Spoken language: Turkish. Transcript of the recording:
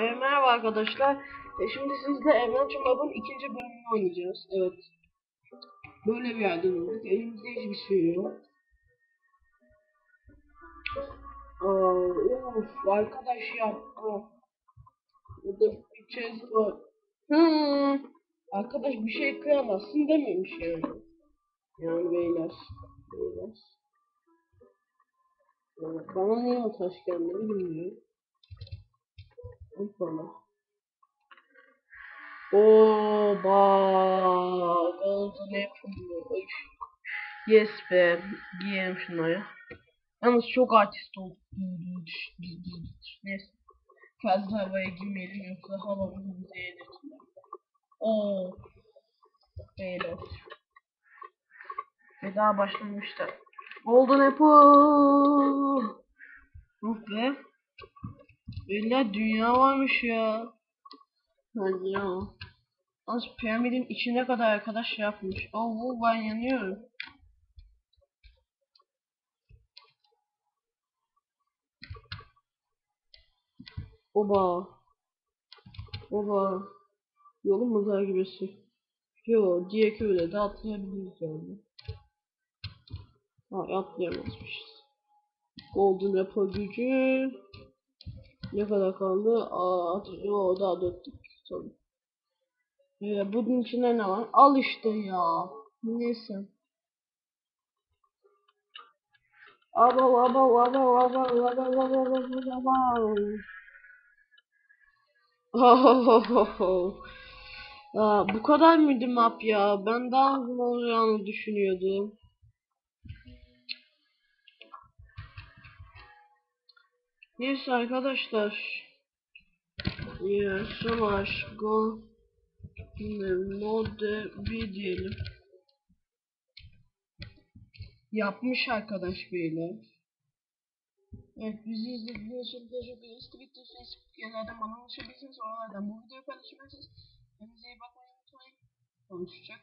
E, merhaba arkadaşlar. E, şimdi sizle Evren Çumab'ın ikinci bölümünü oynayacağız. Evet. Böyle bir yerde bulduk. Elimizde hiçbir şey yok. Aa, of arkadaş ya. Aa. Burada bir chest var. Hmm. Arkadaş bir şey kıyamazsın dememiş yani. Yani beyler. Beyler. Yani bana niye o taş gelmedi bilmiyorum. Hoppala. Oba, golden apple. Yes be, giyelim şunları. Yalnız çok artist oldu. Neyse. Fazla havaya girmeyelim yoksa havamızı bize yedirtirler. Oo. Beyler. Ve daha başlamışlar. Golden apple. Oh be. Beyler dünya varmış ya. Hadi ya. Az piramidin içine kadar arkadaş yapmış. Oh ben yanıyorum. Oba. Oba. Yolun mızar gibisi. Yo diye köyle de atlayabiliriz yani. Ha atlayamazmışız. Golden Apple gücü. Ne kadar kaldı? Aa, o daha döktük. Tabii. Ee, bunun içinde ne var? Al işte ya. Neyse. Aba aba aba aba aba aba aba Aa, bu kadar mıydı map ya? Ben daha uzun olacağını düşünüyordum. Neyse arkadaşlar. Yeah, slash go mode bir diyelim. Yapmış arkadaş beyler. Evet bizi izlediğiniz için teşekkür ederiz. Twitter, Facebook yerlerden bana ulaşabilirsiniz. Oralardan bu videoyu paylaşabilirsiniz. Kendinize iyi bakmayı unutmayın. Konuşacak.